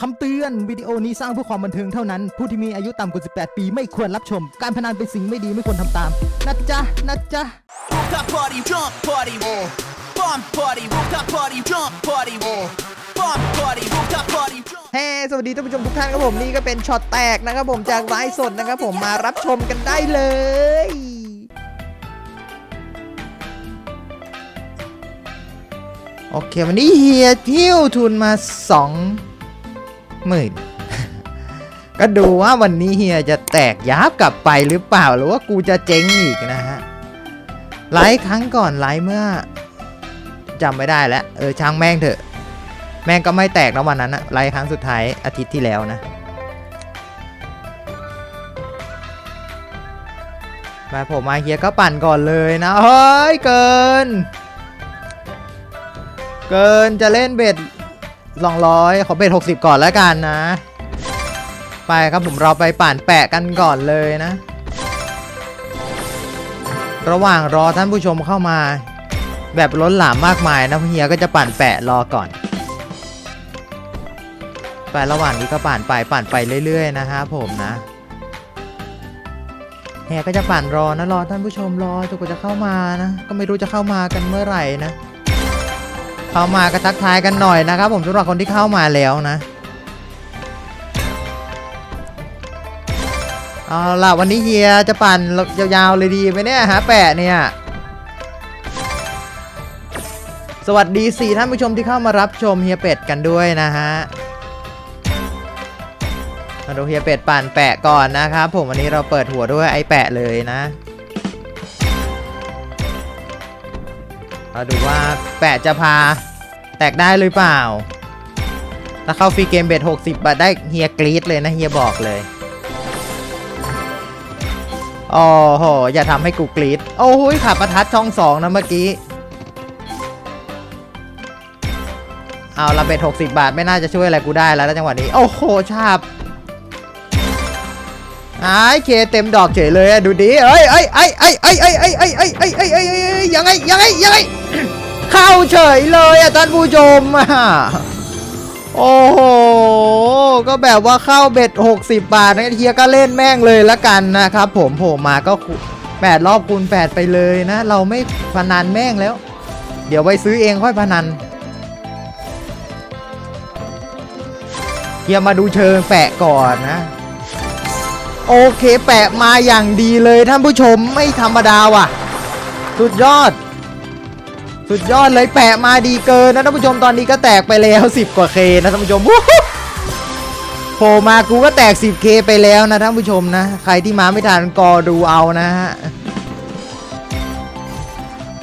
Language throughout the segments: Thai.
คำเตือนวิดีโอนี้สร้างเพื่อความบันเทิงเท่านั้น ผู้ที่มีอายุต่ำกว่า 18 ปีไม่ควรรับชม การพนันเป็นสิ่งไม่ดีไม่ควรทำตาม นะจ๊ะ นะจ๊ะ Rooftop party, jump party, bomb party, rooftop party, jump party, bomb party, rooftop party, jump. เฮ้ สวัสดีท่านผู้ชมทุกท่านครับผมนี่ก็เป็นช็อตแตกนะครับผมจากไลฟ์สดนะครับผมมารับชมกันได้เลย โอเค วันนี้เฮียทิ่วทุนมาสอง หมื่นก็ดูว่าวันนี้เฮียจะแตกยับกลับไปหรือเปล่าหรือว่ากูจะเจ๊งอีกนะฮะไลฟ์ครั้งก่อนไลฟ์เมื่อจำไม่ได้แล้วเออช่างแม่งเถอะ แม่งก็ไม่แตกแล้ววันนั้นอะไลฟ์ครั้งสุดท้ายอาทิตย์ที่แล้วนะมาผมมาเฮียก็ปั่นก่อนเลยนะเฮ้ยเกิน เกินจะเล่นเบ็ด สองร้อยขอเบ็ดหกสิบก่อนแล้วกันนะ ไปครับผมเราไปปั่นแปะกันก่อนเลยนะ ระหว่างรอท่านผู้ชมเข้ามา แบบล้นหลามมากมายนะเฮียก็จะปั่นแปะรอก่อน ไประหว่างนี้ก็ปั่นไปปั่นไปเรื่อย ๆ นะฮะผมนะแฮก็จะปั่นรอนะรอท่านผู้ชมรอจนกว่าจะเข้ามานะ ก็ไม่รู้จะเข้ามากันเมื่อไหร่นะ เข้ามาก็ทักทายกันหน่อยนะครับผมสำหรับคนที่เข้ามาแล้วนะเอาล่ะวันนี้เฮียจะปั่นยาวๆเลยดีไหมเนี่ยฮะแปะเนี่ยสวัสดีสี่ท่านผู้ชมที่เข้ามารับชมเฮียเป็ดกันด้วยนะฮะมาดูเฮียเป็ดปั่นแปะก่อนนะครับผมวันนี้เราเปิดหัวด้วยไอแปะเลยนะ เราดูว่าแปะจะพาแตกได้หรือเปล่า ถ้าเข้าฟรีเกมเบ็ด60 บาทได้เฮียกรี๊ดเลยนะเฮียบอกเลยโอ้โห อย่าทำให้กูกรี๊ดโอ้โหขับประทัดช่องสองนะเมื่อกี้ เอาละเบ็ด60 บาทไม่น่าจะช่วยอะไรกูได้แล้วนจังหวะนี้ โอ้โหชาบ ไอ้เคเต็มดอกเฉยเลยอะดูดิเอ้ยเอ้ยเอ้ยเอ้ยเอ้ยเอ้ยเอ้ยเอ้ยเอ้ยเอ้ยเอ้ยเอ้ยเอ้ยยังไงยังไงยังไงเข้าเฉยเลยอะท่านผู้ชมอะโอ้โหก็แบบว่าเข้าเบ็ด 60 บาทนะเฮียก็เล่นแม่งเลยละกันนะครับผมโผล่มาก็แปดรอบคูณ8ไปเลยนะ เราไม่พนันแม่งแล้ว เดี๋ยวไปซื้อเองค่อยพนันเฮียมาดูเชิงแปะก่อนนะ โอเคแปะมาอย่างดีเลยท่านผู้ชมไม่ธรรมดาว่ะ สุดยอด สุดยอดเลยแปะมาดีเกินนะท่านผู้ชมตอนนี้ก็แตกไปแล้ว 10 กว่าเคนะท่านผู้ชมโผล่มากูก็แตก 10k ไปแล้วนะท่านผู้ชมนะ ใครที่มาไม่ทันกอดูเอานะฮะ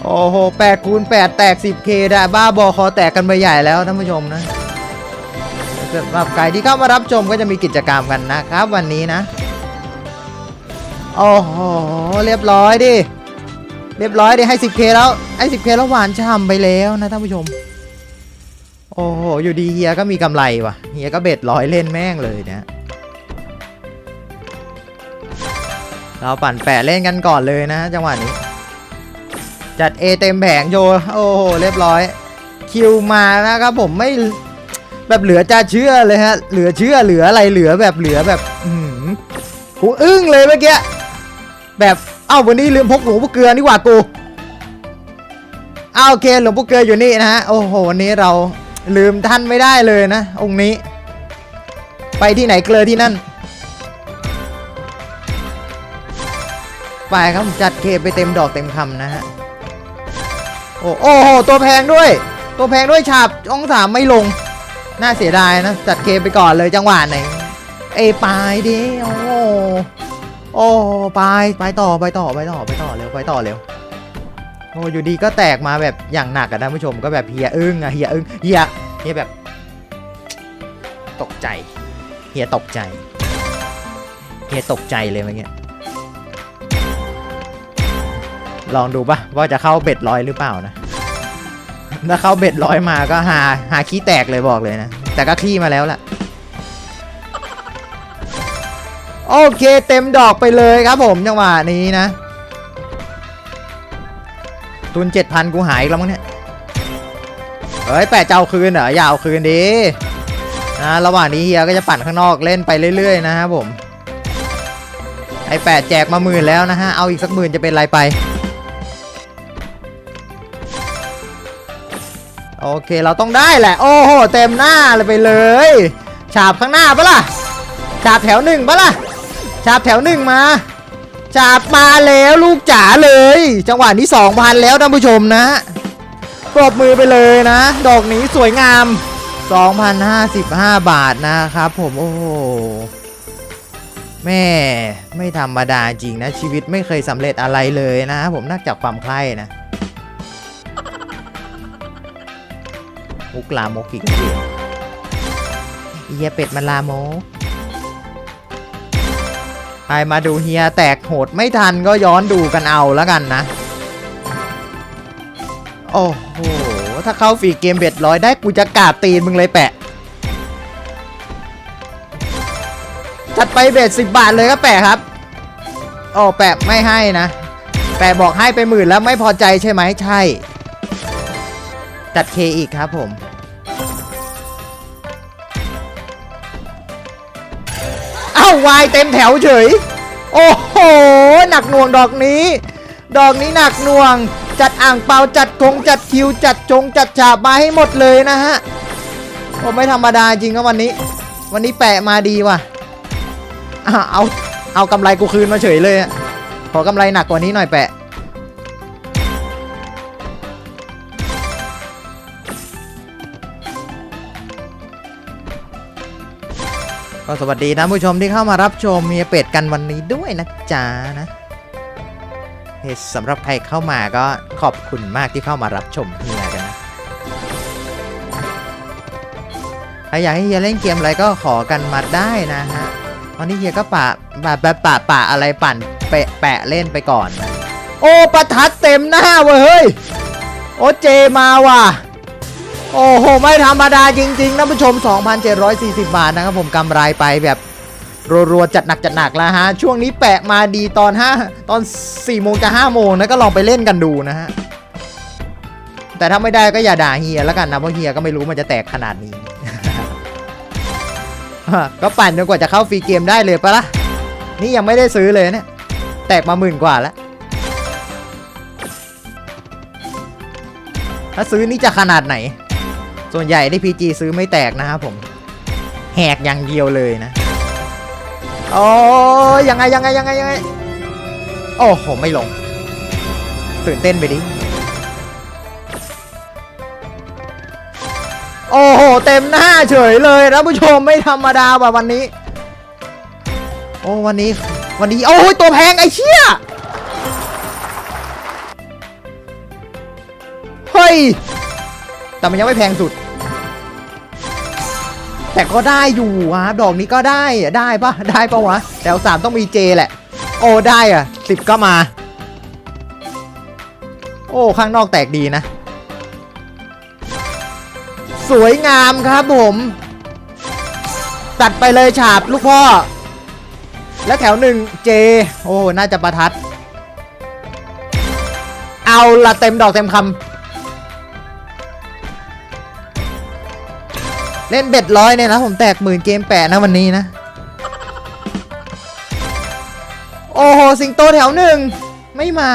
โอ้โห8คูณ8แตก 10k ได้บ้าบอคอแตกกันไปใหญ่แล้วท่านผู้ชมนะสำหรับใครที่เข้ามารับชมก็จะมีกิจกรรมกันนะครับ วันนี้นะ โอ้โหเรียบร้อยดิ เรียบร้อยดิให้ 10k แล้วให้ 10k แล้วหวานช่ำไปแล้วนะท่านผู้ชม โอ้โหอยู่ดีเฮียก็มีกำไรว่ะเฮียก็เบ็ดร้อยเล่นแม่งเลยเนี่ยเราปั่นแปะเล่นกันก่อนเลยนะจังหวะนี้ จัด A เต็มแผงโชว์โอ้โหเรียบร้อย คิวมานะครับผมไม่แบบเหลือจะเชื่อเลยฮะ เหลือเชื่อเหลืออะไรเหลือแบบเหลือแบบ อือหือกูอึ้งเลยเมื่อกี้ แบบเอ้าวันนี้ลืมพกหลวงพ่อเกลือนี่หว่ากูเอาโอเคหลวงพ่อเกลืออยู่นี่นะฮะโอ้โหวันนี้เราลืมท่านไม่ได้เลยนะ องค์นี้ ไปที่ไหนเกลือที่นั่นไปครับจัดเคไปเต็มดอกเต็มคำนะฮะโอ้โอ้โหตัวแพงด้วย ตัวแพงด้วยฉาบองสามไม่ลง น่าเสียดายนะ จัดเกมไปก่อนเลยจังหวะไหน เอปลายดิโอ้ โอ้ไปไปต่อไปต่อไปต่อไปต่อเร็วไปต่อเร็วโอ้อยู่ดีก็แตกมาแบบอย่างหนักอะท่านผู้ชมก็แบบเฮียอึ้งอะเฮียอึ้งเฮียเฮียแบบ ตกใจเฮียตกใจเฮียตกใจเลยเมื่อกี้ลองดูปะว่าจะเข้าเบ็ดร้อยหรือเปล่านะถ้าเข้าเบ็ดร้อยมาก็หาหาขี้แตกเลยบอกเลยนะแต่ก็ขี้มาแล้วแหละ โอเคเต็มดอกไปเลยครับผมจังหวะนี้นะ ทุนเจ็ดพันกูหายแล้วมั้งเนี่ยเฮ้ยแปะจะเอาคืนเหรออย่าเอาคืนดินะระหว่างนี้เฮียก็จะปั่นข้างนอกเล่นไปเรื่อยๆนะครับผมไอแปดแจกมาหมื่นแล้วนะฮะเอาอีกสักหมื่นจะเป็นไรไปโอเคเราต้องได้แหละ โอ้โหเต็มหน้าเลยไปเลย ฉาบข้างหน้าปะล่ะฉาบแถวหนึ่งปะล่ะ ฉาบแถวหนึ่งมาฉาบมาแล้วลูกจ๋าเลย จังหวะนี้2,000แล้วท่านผู้ชมนะปรบมือไปเลยนะ ดอกนี้สวยงาม 2,055 บาทนะครับผมโอ้โหแม่ไม่ธรรมดาจริงนะ ชีวิตไม่เคยสำเร็จอะไรเลยนะ ผมนอกจากความใคร่นะมุกลามกอีกเดียวเฮียเป็ดมันลามก ใครมาดูเฮียแตกโหดไม่ทันก็ย้อนดูกันเอาแล้วกันนะ โอ้โห ถ้าเข้าฟรีเกมเบ็ดร้อยได้กูจะกาบตีนมึงเลยแปะ จัดไปเบ็ดสิบบาทเลยก็แปะครับโอ้แปะไม่ให้นะ แปะบอกให้ไปหมื่นแล้วไม่พอใจใช่ไหมใช่ จัดเคอีกครับผม อ้าวายเต็มแถวเฉย โอ้โห หนักหน่วงดอกนี้ ดอกนี้หนักหน่วง จัดอ่างเปาจัดคงจัดคิวจัดจงจัดฉาบมาให้หมดเลยนะฮะผมไม่ธรรมดาจริงครับวันนี้ วันนี้แปะมาดีว่ะเอาเอากำไรกูคืนมาเฉยเลยขอกำไรหนักกว่านี้หน่อยแปะ ก็สวัสดีนะผู้ชมที่เข้ามารับชมเมียเป็ดกันวันนี้ด้วยนะจ๊ะนะสำหรับใครเข้ามาก็ขอบคุณมากที่เข้ามารับชมเฮียกันนะใครอยากให้เฮียเล่นเกมอะไรก็ขอกันมาได้นะฮะวันนี้เฮียก็ปะปะปะปะปะอะไรปั่นแปะแปะเล่นไปก่อนนะโอ้ประทัดเต็มหน้าเว้ยเฮ้ยโอ้เจมาว่ะ โอ้โห ไม่ธรรมดาจริงๆนะผู้ชม 2,740 บาทนะครับผมกำไรไปแบบรัวๆจัดหนักจัดหนักแล้วฮะ ช่วงนี้แปะมาดีตอน 5 ตอน 4 โมงกับ5โมงนะก็ลองไปเล่นกันดูนะฮะ แต่ถ้าไม่ได้ก็อย่าด่าเฮียแล้วกันนะ เพราะเฮียก็ไม่รู้มันจะแตกขนาดนี้ ก็ปั่นจนกว่าจะเข้าฟรีเกมได้เลยปะล่ะ นี่ยังไม่ได้ซื้อเลยเนี่ยแตกมาหมื่นกว่าแล้วถ้าซื้อนี่จะขนาดไหน ส่วนใหญ่ได้พีจีซื้อไม่แตกนะครับผม แหกอย่างเดียวเลยนะ โอ้ยยังไงยังไงยังไงยังไง โอ้โห ไม่ลง ตื่นเต้นไปดิ โอ้โห เต็มหน้าเฉยเลยนะผู้ชมไม่ธรรมดาว่ะวันนี้ โอ้วันนี้ วันนี้ โอ้ยตัวแพงไอ้เชี่ยเฮ้ย แต่มันยังไม่แพงสุด แต่ก็ได้อยู่วะดอกนี้ก็ได้ได้ปะได้ปะวะแถวสามต้องมีเจแหละ โอ้ได้อะสิบก็มา โอ้ข้างนอกแตกดีนะ สวยงามครับผม ตัดไปเลยฉาบลูกพ่อ และแถวหนึ่งเจ โอ้ น่าจะประทัด เอาละเต็มดอกเต็มคำ เล่นเบ็ดร้อยเนี่ยนะผมแตกหมื่นเกมแปะนะวันนี้นะ โอ้โห สิงโตแถวหนึ่ง ไม่มา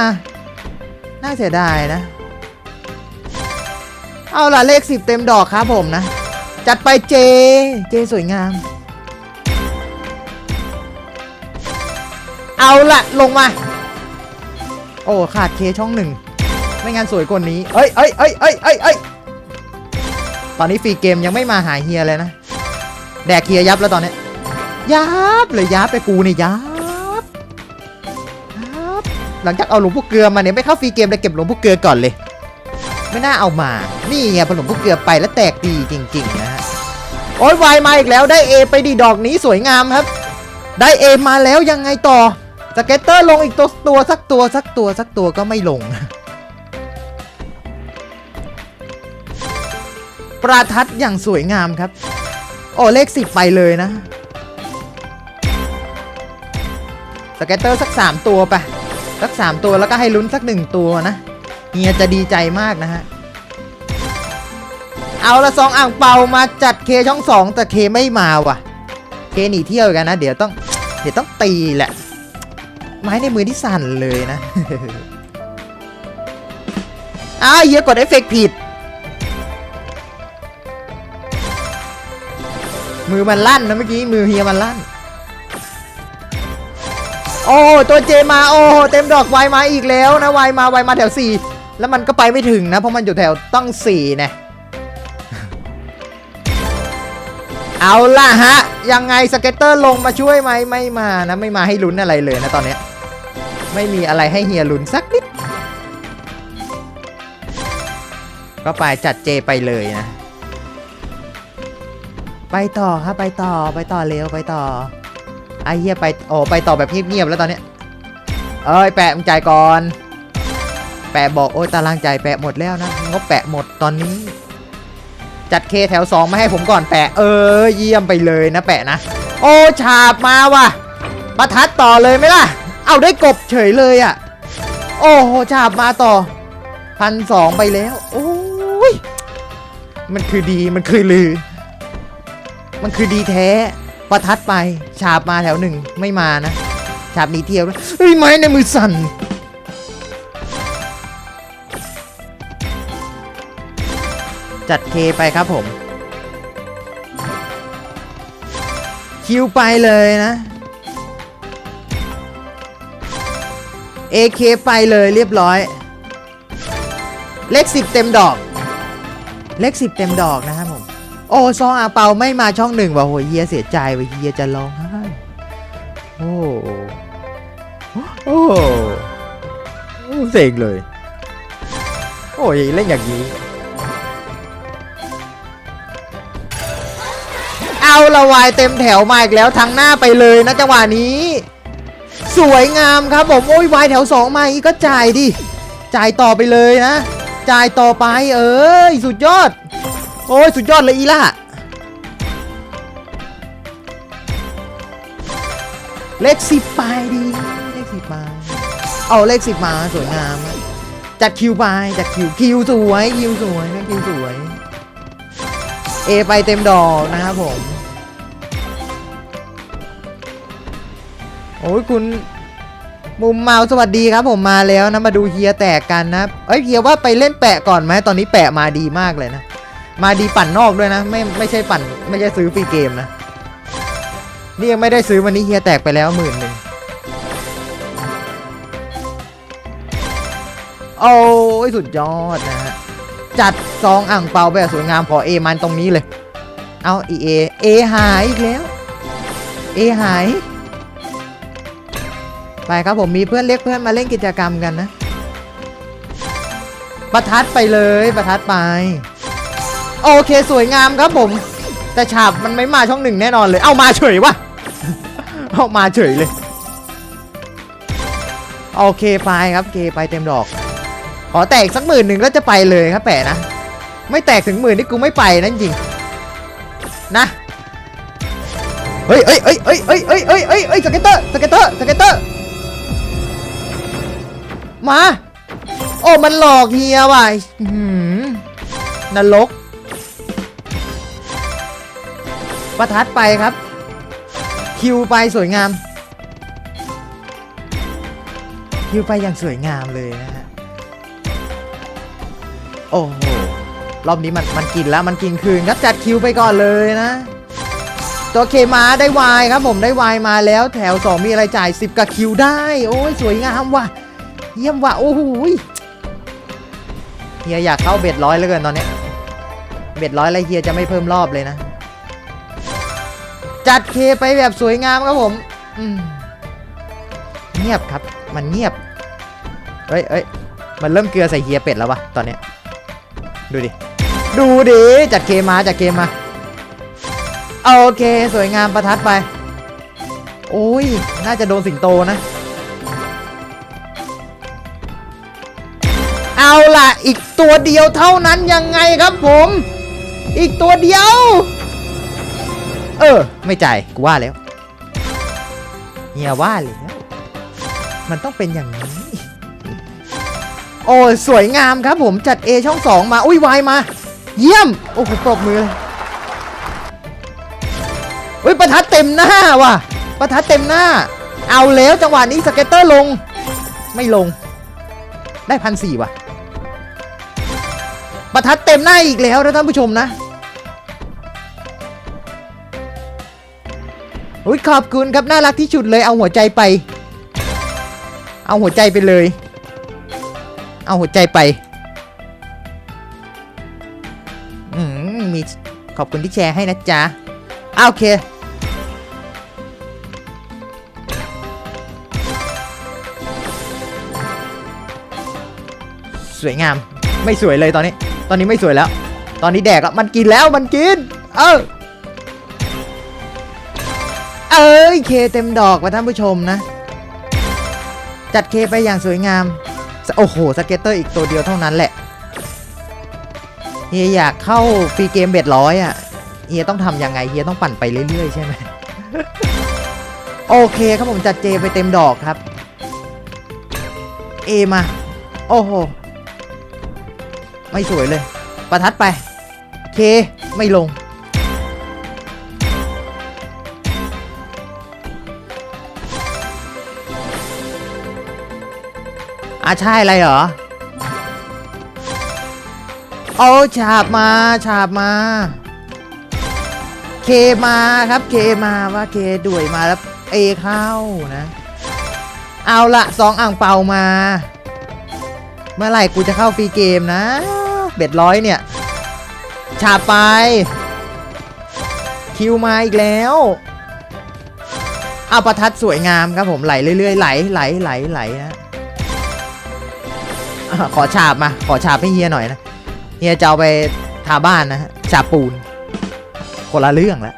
น่าเสียดายนะ เอาล่ะ เลขสิบเต็มดอกครับผมนะ จัดไปเจ เจสวยงาม เอาละลงมา โอ้ ขาดเคช่องหนึ่ง ไม่งั้นสวยกว่านี้ เอ้ยเอ้ยเอ้ยเอ้ยเอ้ยเอ้ย ตอนนี้ฟรีเกมยังไม่มาหาเฮียเลยนะ แดกเฮียยับแล้วตอนนี้ ยับเลยยับไปกูนี่ยับยับ หลังจากเอาหลวงพ่อเกลือมาเนี่ยไม่เข้าฟรีเกมเลยเก็บหลวงพ่อเกลือก่อนเลย ไม่น่าเอามา นี่ไงพอหลวงพ่อเกลือไปแล้วแตกดีจริงๆนะฮะ โอ้ยวายมาอีกแล้วได้เอไปดีดอกนี้สวยงามครับ ได้เอมาแล้วยังไงต่อสเก็ตเตอร์ลงอีกตัวตัวสักตัวสักตัวสักตัวก็ไม่ลง ประทัดอย่างสวยงามครับ โอ้เลขสิบไปเลยนะ สเกตเตอร์สักสามตัวไปสักสามตัวแล้วก็ให้ลุ้นสักหนึ่งตัวนะเฮียจะดีใจมากนะฮะ เอาละซองอ่างเปามาจัดเคช่องสองแต่เคไม่มาว่ะ เคหนีเที่ยวกันนะ เดี๋ยวต้อง เดี๋ยวต้องตีแหละ ไม้ในมือที่สั่นเลยนะอ้าเฮียกดเอฟเฟกต์ผิด มือมันลั่นนะเมื่อกี้มือเฮียมันลั่น โอ้ตัวเจมาโอ้เต็มดอกไวมาอีกแล้วนะไวมาไวมาแถวสี่แล้วมันก็ไปไม่ถึงนะเพราะมันอยู่แถวต้องสี่นี่ยเอาล่ะฮะ ยังไงสเก็ตเตอร์ลงมาช่วยไหมไม่มานะไม่มาให้ลุ้นอะไรเลยนะตอนเนี้ยไม่มีอะไรให้เฮียลุ้นสักนิดก็ไปจัดเจไปเลยนะ ไปต่อครับไปต่อไปต่อเร็วไปต่อไอ้เหี้ยไปโอ้ไปต่อแบบเงียบๆแล้วตอนเนี้ยเอ้ยแปะมึงจ่ายก่อน แปะบอกโอ้ยตารางจ่ายแปะหมดแล้วนะงบแปะหมดตอนนี้ จัดเคแถว2มาให้ผมก่อนแปะเออเยี่ยมไปเลยนะแปะนะ โอ้ฉาบมาว่ะประทัดต่อเลยไหมล่ะ เอาได้กบเฉยเลยอะ โอ้โหฉาบมาต่อพันสองไปแล้ว โอ้ยมันคือดีมันคือลือ มันคือดีแท้ประทัดไป ฉาบมาแถวหนึ่งไม่มานะ ฉาบหนีเที่ยวเฮ้ยไม้ในมือสั่นจัดเคไปครับผม คิวไปเลยนะ AK ไปเลยเรียบร้อย เลขสิบเต็มดอก เลขสิบเต็มดอกนะครับ โอ้ซองอาเปาไม่มาช่องหนึ่งว่ะโหเฮียเสียใจว่ะเฮียจะร้องไห้โอ้โอ้เซ็งเลย โอ้ยเล่นอย่างนี้ เอาละวายเต็มแถวมาอีกแล้วทางหน้าไปเลยนะจังหวะนี้ สวยงามครับผมโอ้ยวายแถวสองมาอีกก็จ่ายดิ จ่ายต่อไปเลยนะ จ่ายต่อไปเอ้ยสุดยอด โอ้ยสุดยอดเลยอีล่ะเลขสิบไปดีเลขสิบมาเอาเลขสิบมาสวยงามจัดคิวไปจัดคิวคิวสวยคิวสวยนะคิวสวยเอไปเต็มดอกนะครับผมโอ้ยคุณมุมเมาสวัสดีครับผมมาแล้วนะมาดูเฮียแตกกันนะเอ้ยเฮียว่าไปเล่นแปะก่อนไหมตอนนี้แปะมาดีมากเลยนะ มาดีปั่นนอกด้วยนะ ไม่ไม่ใช่ปั่น ไม่ใช่ซื้อฟรีเกมนะ นี่ยังไม่ได้ซื้อวันนี้เฮียแตกไปแล้วหมื่นหนึ่งโอ้ยสุดยอดนะฮะ จัดซองอ่างเปาแบบสวยงามขอเอมันตรงนี้เลย เอาอีเอเอหายอีกแล้วเอหายไปครับผมมีเพื่อนเรียกเพื่อนมาเล่นกิจกรรมกันนะ ประทัดไปเลยประทัดไป โอเคสวยงามครับผม แต่ฉาบมันไม่มาช่องหนึ่งแน่นอนเลย เอามาเฉยวะเอามาเฉยเลย โอเคไปครับเคไปเต็มดอก ขอแตกสักหมื่นหนึ่งแล้วจะไปเลยครับแปะนะ ไม่แตกถึงหมื่นนี่กูไม่ไปนะจริง นะเฮ้ยเฮ้ยเฮ้ยเฮ้ยเฮ้ยเฮ้ยเฮ้ยเฮ้ยเฮ้ยสเก็ตเตอร์สเก็ตเตอร์สเก็ตเตอร์ มา โอ้ มันหลอกเฮียว่ะนรก ประทัดไปครับ คิวไปสวยงาม คิวไปอย่างสวยงามเลยนะฮะ โอ้โห รอบนี้มันมันกินแล้วมันกินคืนครับจัดคิวไปก่อนเลยนะตัวเคมาได้วายครับผมได้วายมาแล้วแถว 2 มีอะไรจ่าย 10 กับคิวได้ โอ้ยสวยงามว่ะ เยี่ยมว่ะ โอ้โหเฮียอยากเข้าเบ็ดร้อยเลยเกินตอนนี้ เบ็ดร้อยอะไรเฮียจะไม่เพิ่มรอบเลยนะ จัดเคไปแบบสวยงามครับผมอืมเงียบครับ มันเงียบเอ้ยเอ้ยมันเริ่มเกลือใส่เฮียเป็ดแล้ววะตอนเนี้ยดูดิ ดูดิ จัดเคมาจัดเคมา โอเค สวยงามประทัดไป โอ้ย น่าจะโดนสิงโตนะ เอาล่ะ อีกตัวเดียวเท่านั้นยังไงครับผม อีกตัวเดียว เออ ไม่จ่ายกูว่าแล้วเฮียว่าแล้วมันต้องเป็นอย่างนี้ โอ้ยสวยงามครับผมจัด A ช่อง 2 มา อุ้ยวายมา เยี่ยม โอ้โหปรบมือเลยเฮ้ยประทัดเต็มหน้าว่ะประทัดเต็มหน้า เอาแล้วจังหวะนี้สเก็ตเตอร์ลง ไม่ลง ได้พันสี่ว่ะประทัดเต็มหน้าอีกแล้วนะท่านผู้ชมนะ อุ้ยขอบคุณครับน่ารักที่สุดเลยเอาหัวใจไป เอาหัวใจไปเลย เอาหัวใจไปอืมมีขอบคุณที่แชร์ให้นะจ๊ะอะโอเคสวยงาม ไม่สวยเลยตอนนี้ ตอนนี้ไม่สวยแล้ว ตอนนี้แดกแล้วมันกินแล้วมันกิน เออ เอ้ยเคเต็มดอกว่ะท่านผู้ชมนะ จัดเคไปอย่างสวยงาม โอ้โหสเก็ตเตอร์อีกตัวเดียวเท่านั้นแหละเฮียอยากเข้าฟรีเกมเบ็ดร้อยอะเฮียต้องทำยังไงเฮียต้องปั่นไปเรื่อยๆใช่ไหมโอเคครับผมจัดเจไปเต็มดอกครับเอมา โอ้โห ไม่สวยเลย ประทัดไป เค ไม่ลง อาใช่อะไรเหรอโอ้ฉาบมาฉาบมา เคมาครับเคมาว่าเคด้วยมาแล้วเอเข้านะ เอาละสองอ่างเปามา เมื่อไหร่กูจะเข้าฟรีเกมนะ เบ็ดร้อยเนี่ยฉาบไป คิวมาอีกแล้วเอาประทัดสวยงามครับผมไหลเรื่อยๆไหลไหลไหลไหลนะ ขอฉาบมา ขอฉาบให้เฮียหน่อยนะ เฮียจะเอาไปทาบ้านนะฉาบปูน คนละเรื่องแล้ว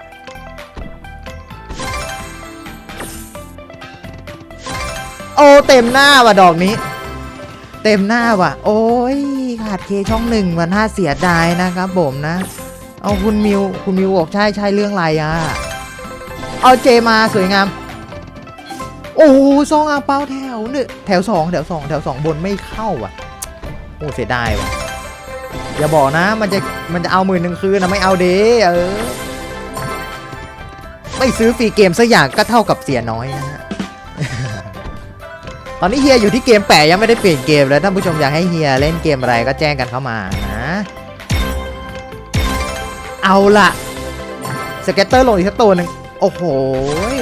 โอ้เต็มหน้าว่ะดอกนี้ เต็มหน้าว่ะ โอ้ยขาดเคช่องหนึ่งมันน่าเสียดายนะครับผมนะ เอาคุณมิวคุณมิวบอกใช่ใช่เรื่องไรอะ เอาเจมาสวยงาม โอ้ซองอาเปาแถวหนึ่งแถวสองแถวสองแถวสองบนไม่เข้าอะ อ้เสียดายว่ะอย่าบอกนะมันจะมันจะเอาหมื่นหนึ่งคืนนะไม่เอาเด้เออไม่ซื้อฟรีเกมสักอย่างก็เท่ากับเสียน้อยนะฮะตอนนี้เฮียอยู่ที่เกมแปะยังไม่ได้เปลี่ยนเกมเลยท่านผู้ชมอยากให้เฮียเล่นเกมอะไรก็แจ้งกันเข้ามานะเอาละสเก็ตเตอร์ลงอีกสักตัวหนึ่งโอ้โห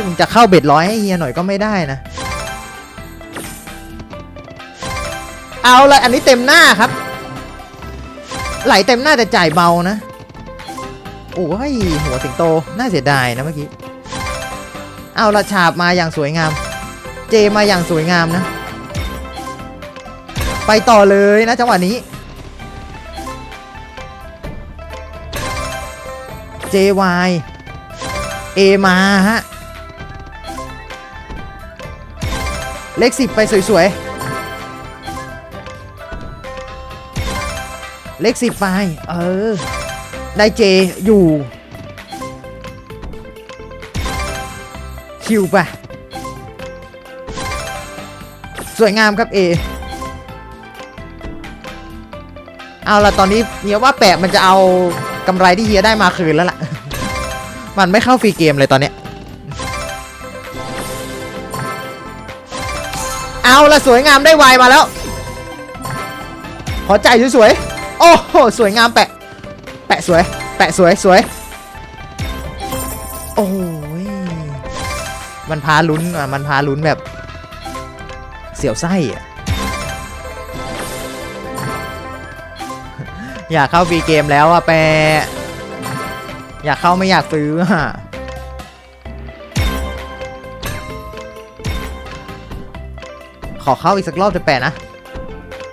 มึงจะเข้าเบ็ดร้อยให้เฮียหน่อยก็ไม่ได้นะ เอาเละอันนี้เต็มหน้าครับ ไหลเต็มหน้าแต่จ่ายเบานะ โอ้ยหัวสิงโต น่าเสียดายนะเมื่อกี้ เอาละฉาบมาอย่างสวยงาม เจมาอย่างสวยงามนะ ไปต่อเลยนะจังหวะนี้ JY A มาฮะ เลขสิบไปสวยๆ เลขสิบไป เออ ได้เจอยู่ คิวไปสวยงามครับเอ เอาละตอนนี้เฮียว่าแปะมันจะเอากำไรที่เฮียได้มาคืนแล้วล่ะ มันไม่เข้าฟรีเกมเลยตอนเนี้ย เอาละสวยงามได้วายมาแล้ว ขอใจายสวยๆ โอ้โหสวยงามแปะ แปะสวย แปะสวยสวย โอ้ย มันพาลุ้นอะ มันพาลุ้นแบบ เสียวไส้อะอยากเข้าฟรีเกมแล้วอะแปะ อยากเข้าไม่อยากซื้ออะขอเข้าอีกสักรอบจะแปะนะ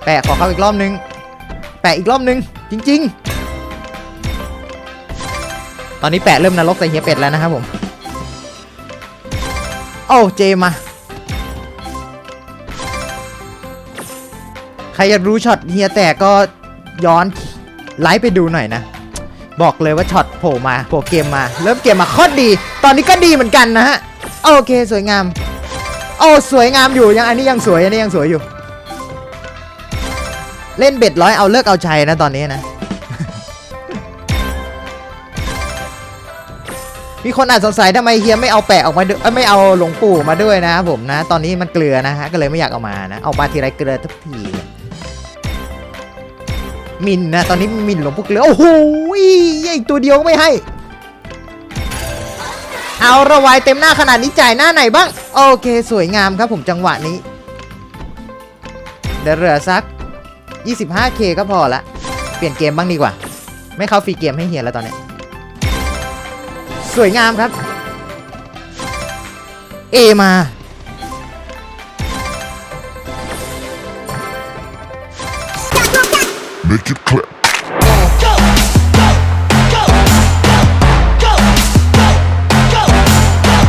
แปะขอเข้าอีกรอบนึง แปะอีกรอบนึง จริง ๆ ตอนนี้แปะเริ่มนรกใส่เฮียเป็ดแล้วนะครับผม โอ้เจมา ใครอยากรู้ช็อตเฮียแตกก็ย้อนไลฟ์ไปดูหน่อยนะ บอกเลยว่าช็อตโผล่มาโผล่เกมมา เริ่มเกมมาโคตรดี ตอนนี้ก็ดีเหมือนกันนะฮะ โอเคสวยงาม โอ้สวยงามอยู่ยังอันนี้ยังสวยอันนี้ยังสวยอยู่ เล่นเบ็ดร้อยเอาเลิกเอาชัยนะตอนนี้นะ มีคนอาจสงสัยทำไมเฮียไม่เอาแปะออกมาด้วยไม่เอาหลวงปู่มาด้วยนะผมนะ ตอนนี้มันเกลือนะฮะก็เลยไม่อยากเอามานะ เอามาทีไรเกลือทุกทีมินนะตอนนี้มินหลงปู่เกลือโอ้โหอีกตัวเดียวไม่ให้ เอาระวายเต็มหน้าขนาดนี้จ่ายหน้าไหนบ้าง โอเค สวยงามครับผมจังหวะนี้เดือดสัก 25k ก็พอละ เปลี่ยนเกมบ้างดีกว่า ไม่เข้าฟรีเกมให้เฮียแล้วตอนนี้ สวยงามครับ เอมา Make it clap.